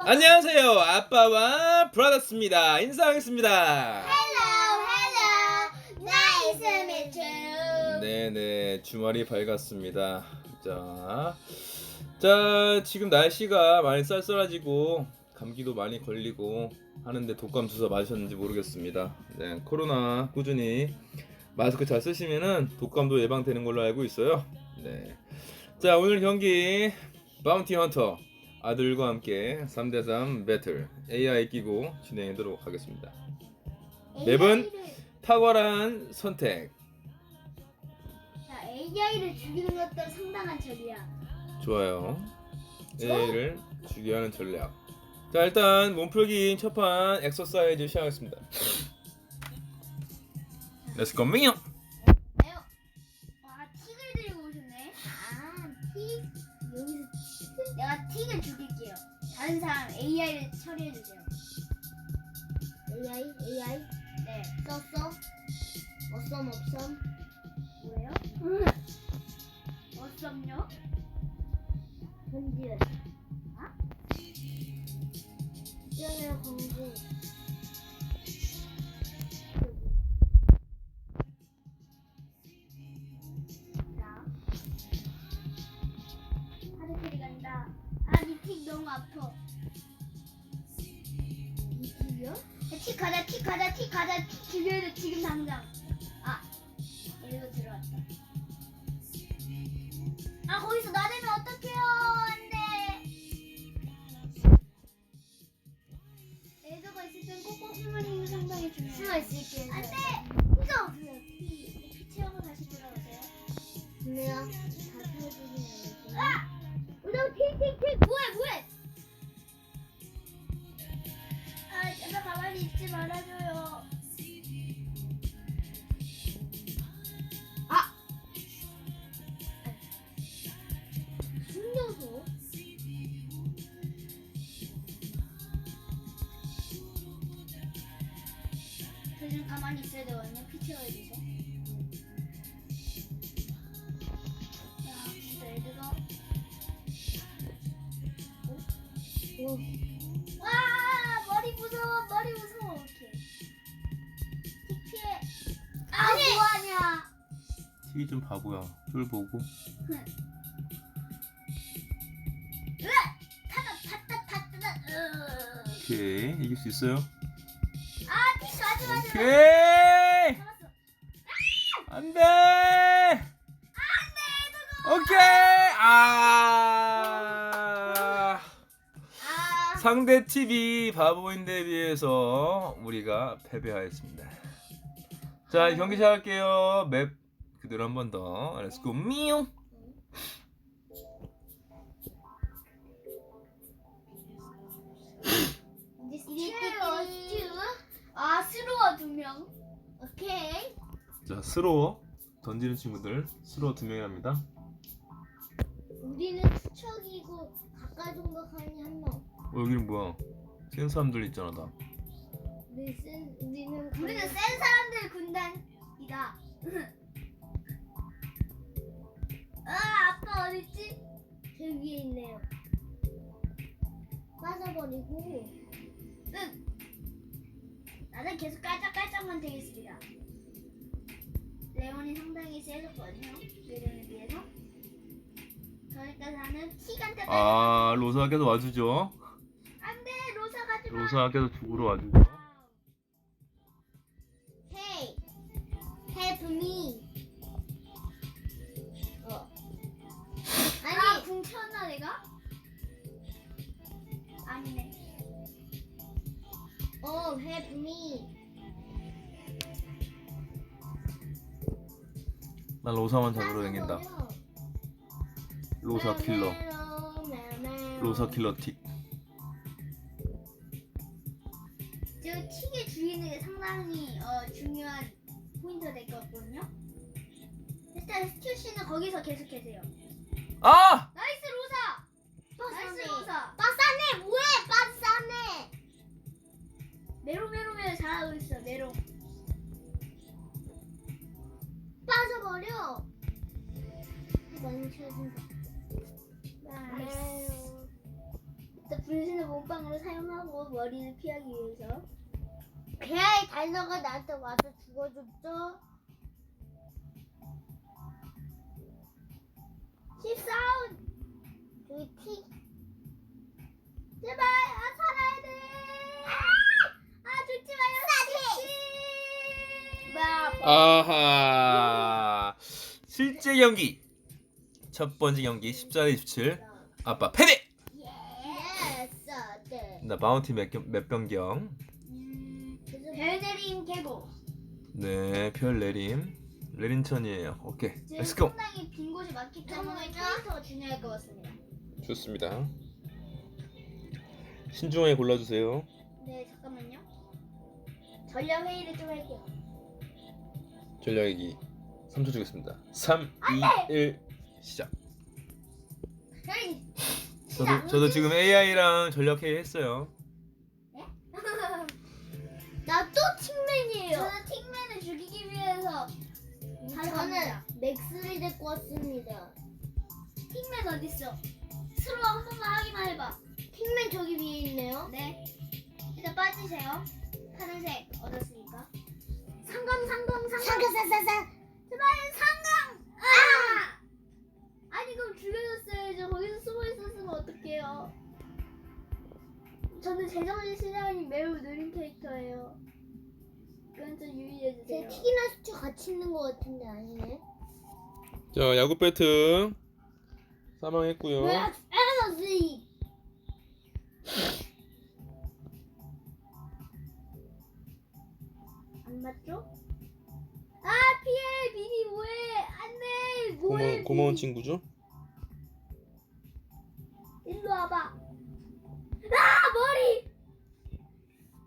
안녕하세요. 아빠와 브라더스입니다. 인사하겠습니다. Hello, hello. Nice to meet you. 네네, 주말이 밝았습니다. 자, 자, 지금 날씨가 많이 쌀쌀해지고 감기도 많이 걸리고 하는데 독감 주사 맞으셨는지 모르겠습니다. 네, 코로나 꾸준히 마스크 잘 쓰시면은 독감도 예방되는 걸로 알고 있어요. 네. 자, 오늘 경기 바운티 헌터 아들과 함께 3대3 배틀 AI 끼고 진행하도록 하겠습니다. 맵은 탁월한 선택. 자, AI를 죽이는 것도 상당한 절이야. 좋아요. AI를 죽여 하는 전략. 자, 일단 몸풀기 첫판 엑서사이즈 시작하겠습니다. Let's go, 미 죽일게요. 다른 사람 AI를 처리해 주세요. AI, AI. 네. 썼어? 어썸, 없썸. 뭐예요? 응. 어썸요? 현지. 아? 뛰어내려 공부. 가자, 틱 가자, 죽여야 돼, 지금 당장. 아, 여기로 들어왔다. 아, 거기서 나대면 어떡해요? 안 돼. 애도가 있을 땐 꼭꼭 숨어있는 게 상당히 중요해요. 숨어 있을게요. 안 돼! 저좀 가만히 있어야 되거든요. 피 채워야 돼서. 야, 진짜 애들아. 어? 와, 머리 무서워, 머리 무서워. 이렇게. 틱 피해. 아, 뭐하냐? 티좀 바보야. 쫄 보고. 으악! 타다, 타다, 타다, 으. 오케이, 이길 수 있어요. 오케이. 잡았어. 안 돼. 오케이. 아. 아, 상대 TV 바보인데 비해서 우리가 패배하였습니다. 자, 경기 시작할게요. 맵 그대로 한 번 더. 렛츠고 미용. 이리띠띠. 아, 스로어 두 명. 오케이. 자, 스로어 던지는 친구들 스로어 두 명이랍니다. 우리는 투척이고 가까이 공격하니 한 명. 어, 여기는 뭐야? 센 사람들 있잖아, 다. 우리 센 우리는 우리는 센 사람들 군단이다. 아 아빠 어딨지? 저 위에 있네요. 빠져버리고. 끝. 나는 계속 깔짝깔짝만 되겠습니다. 레온이 상당히 세졌거든요. 레온에 비해서. 그러니까 나는 틱한테 아, 로사께서 와주죠. 안돼 로사 가지 마. 로사께서 죽으러 와주죠. Hey, help me. 어. 아니, 아, 궁 쳤나 내가? 어, help me. 난 로사만 잡으러 다닌다. 로사 킬러. 로사 킬러 틱. 저 틱을 죽이는 게 상당히 어, 중요한 포인트가 될 것 같거든요. 일단 스튜 씨는 거기서 계속 계세요. 아! 나이스 로사! 나이스 로사! 빠싸네 뭐해 빠싸네! 메로 잘하고 있어 메로 빠져버려. 쳐준다 나이스. 분신을 몸빵으로 사용하고 머리를 피하기 위해서. 개아의 달러가 나한테 와서 죽어줬죠? 14원 저기 티. 제발 아살 아하 실제 경기 첫 번째 경기 14대 27 아빠 패배. 네. 나 마운티 몇, 경- 몇 변경 별내림 계곡. 네 별 내림 레린천이에요 오케이 지금 렛츠고 상당히 빈 곳이 많기 때문에 캐릭터가 중요할 것 같습니다. 좋습니다 신중하게 골라주세요 네 잠깐만요. 전략 회의를 좀 할게요. 전략기 3초 주겠습니다 3, 2, 1 시작 저도, 저도 지금 AI랑 전략회의 했어요 나또 틱맨이에요. 저는 틱맨을 죽이기 위해서 저는 맥스를 데리고 왔습니다. 틱맨 어딨어? 스로 한 번만 확인만 해봐. 틱맨 저기 위에 있네요. 네. 일단 빠지세요. 파란색 얻었으니까. 상강 상강 상강. 상강상상상. 제발 상강. 아! 아니 그럼 죽여줬어야죠. 거기서 숨어 있었으면 어떡해요? 저는 재정신 시장이 매우 느린 캐릭터예요. 그건 좀 유의해주세요. 제 틱이나 수치 같이 있는 것 같은데 아니네. 자 야구 배트 사망했고요 왜 에너지? 안 맞죠? 아 피해 미니 뭐해. 안돼 뭐해 고마운, 고마운. 친구죠? 일로 와봐. 아 머리!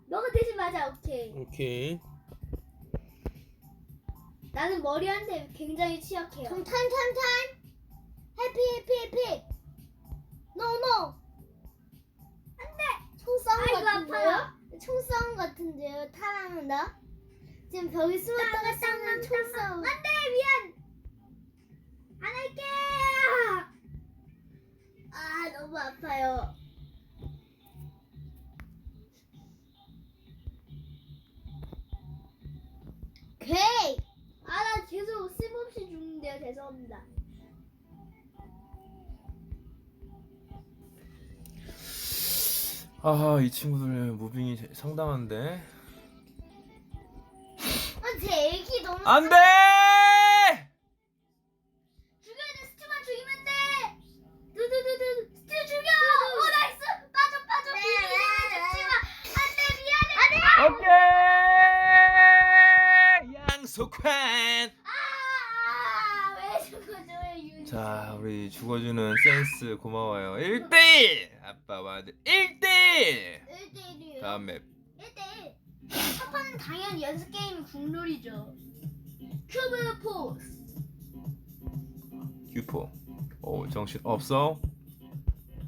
너가 대신 맞아 오케이. 오케이. 나는 머리한테 굉장히 취약해요. 그럼 타임 타임 타임 해피 해피 해피. 노노 안돼! 총싸움 같은데요? 총싸움 같은데요? 나? 지금 벽에 숨었다가 싸우는 총싸움 안돼 미안. 안 할게. 아 너무 아파요. 오케이. 아나 계속 쓸모없이 죽는데요. 죄송합니다. 아하 이 친구들 무빙이 상당한데? 아 제 애기 너무 안 돼! 죽여야 돼 스튜만 죽이면 돼! 두두두두 스튜 죽여! 오 나이스! 빠져 빠져! 비비는 죽지마 안돼 미안해! 안돼! 오케이! 양속환! 아왜 죽어줘요 윤자 우리 죽어주는 센스 고마워요. 1대1 아빠와 아들 1대1 1대1이에요. 다음 맵 1대1 당연히 연습 게임 국룰이죠 큐브 포스 규포 오 정신 없어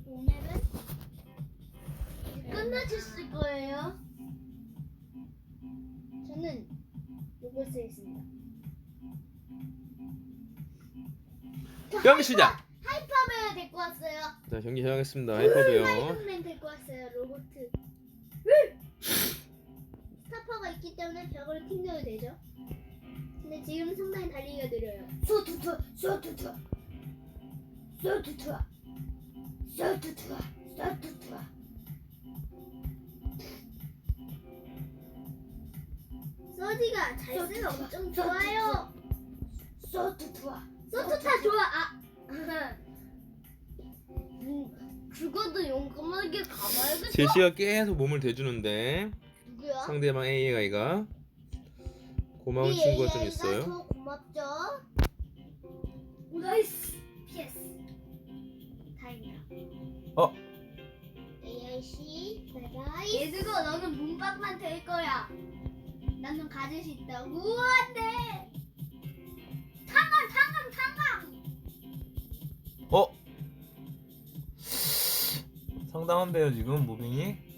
오늘은 끝나셨을 거예요. 저는 이걸 쓰겠습니다. 경기 시작 하이퍼베어 데리고 왔어요. 자 경기 시작하겠습니다 하이퍼베어 하이퍼맨 데리고 왔어요. 로보 트. 스타퍼가 있기 때문에 벽을 튕겨도 되죠. 근데 지금 상당히 달리기가 느려요. 쏘투투 쏘투투 쏘투투 쏘투투 쏘투투 서디가 잘 쓰면 엄청 좋아요. 소투투아. 소투타 좋아. 아. 음, 죽어도 용감하게 가봐야겠어. 제시가 계속 몸을 대주는데? 상대방 AI가 고마운 친구가 좀 AI가 있어요 더 고맙죠. 오, 나이스. PS. 다행이야. 어? AI 씨, 바이바이. 얘들고 너는 문방만 될 거야. 나는 가질 수 있다고. 안돼. 탄광, 탄광, 탄광. 어? 상당한데요 지금 무빙이.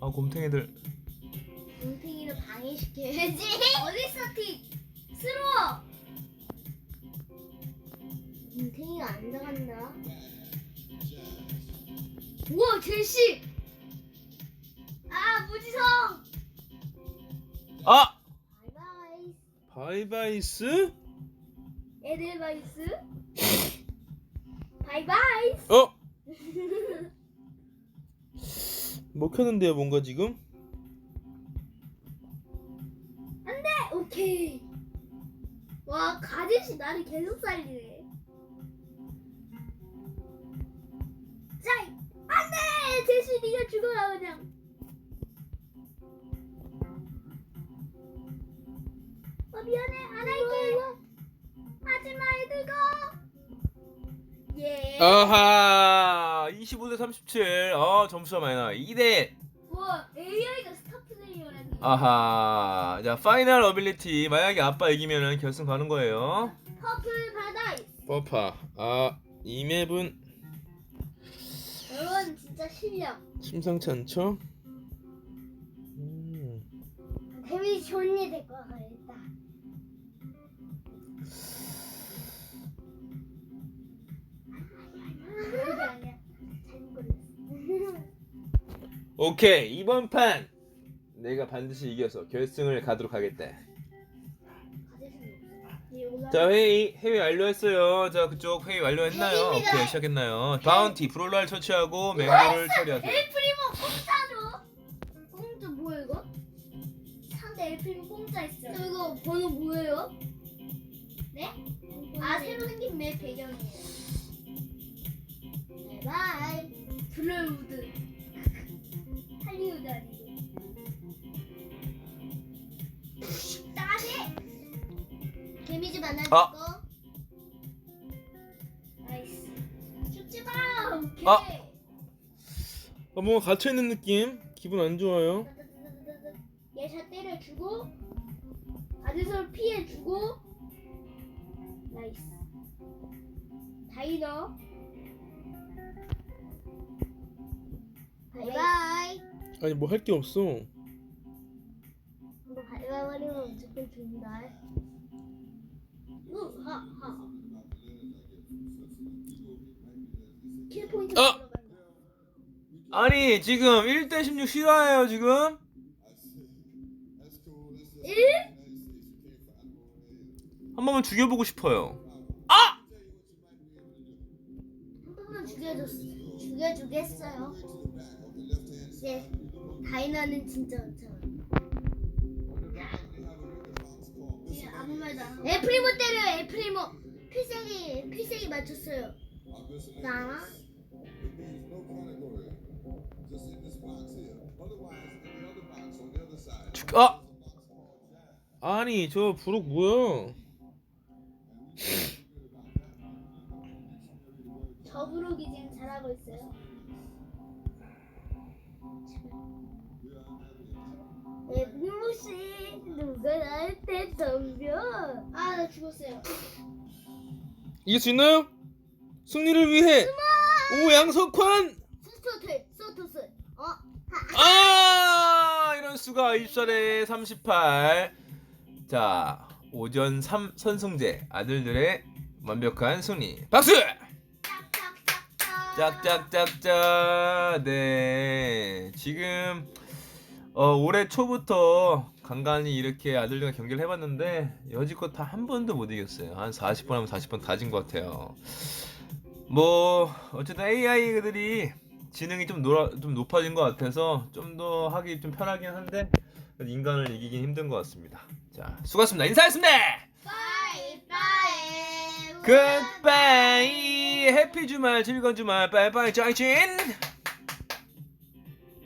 아 곰탱이들 곰탱이를 방해시켜야지. 어딨어 틱? 스로워. 김탱이가 안 들어간다. 우와 제시. 아 무지성. 아 바이바이. 바이바이스 에델바이스. 바이바이. 어 먹혔는데요 뭔가 지금 안돼. 오케이. 와 가짓이 나를 계속 살리네. 자, 안돼. 제시 네가 죽어라 그냥. 어 미안해 안 할게. 하지마 얘들아. 예. 아하 25대 37 어, 점수가 많이 나 2대 와 AI가 스타 플레이어라니. 아하 자 파이널 어빌리티 만약에 아빠 이기면은 결승 가는 거예요 퍼플 바다이. 버파 아 이 맵은 여러분 진짜 실력. 심상치 않죠? 음. 데뷔 존이 될것 같다. 오케이 이번 판 내가 반드시 이겨서 결승을 가도록 하겠다 자 회의 회의 완료했어요 자 그쪽 회의 완료했나요? 회의입니다. 오케이 시작했나요? 바운티 브롤러를 처치하고 맹구를 처리하세요 엘프리모 공짜죠? 공짜 뭐야 이거? 상대 엘프리모 공짜 있어. 저 이거 번호 뭐예요? 네? 아 새로 생긴 맵 배경이에요. 바이. 블루우드. 할리우드 아니고. 따세. 개미집 아. 거. 나이스. 죽지 마. 오케이. 아. 아, 뭔가 갇혀 있는 느낌 기분 안 좋아요 얘샷 때려주고 아드솔 피해주고 나이스 다이너 바이바이 아니 뭐 할 게 없어. 너 바이바이하면 무조건 준다. 킬포인트 아! 들어간다. 아니 지금 1대 16 실화예요 지금? 1? 한 번만 죽여보고 싶어요. 한 번만 죽여줬어 죽여주겠어요? 네 다이나는 진짜 많잖아. 지금 아무 말도 안 하고. 에프리모 때려요 에프리모. 필살기 필살기 맞췄어요. 나 죽... 아! 아니 저 부록 뭐야? 저브룩이 지금 잘하고 있어요 씨 누가 나한테 덤벼 아 나 죽었어요 이길 수 있나요? 승리를 위해 오 양석환 스토트 소토스 어아 이런 수가 24대 38. 자 오전 3 선승제 아들들의 완벽한 승리. 박수! 짝짝짝짝. 네 지금 어, 올해 초부터 간간히 이렇게 아들들과 경기를 해봤는데 여지껏 다 한 번도 못 이겼어요. 한 40번 하면 40번 다 진 것 같아요. 뭐 어쨌든 AI들이 지능이 좀, 놀아, 좀 높아진 것 같아서 좀 더 하기 좀 편하긴 한데 인간을 이기긴 힘든 것 같습니다. 자 수고하셨습니다. 인사했습니다. 바이바이 굿바이 해피 주말 즐거운 주말 빠이빠이 짜이친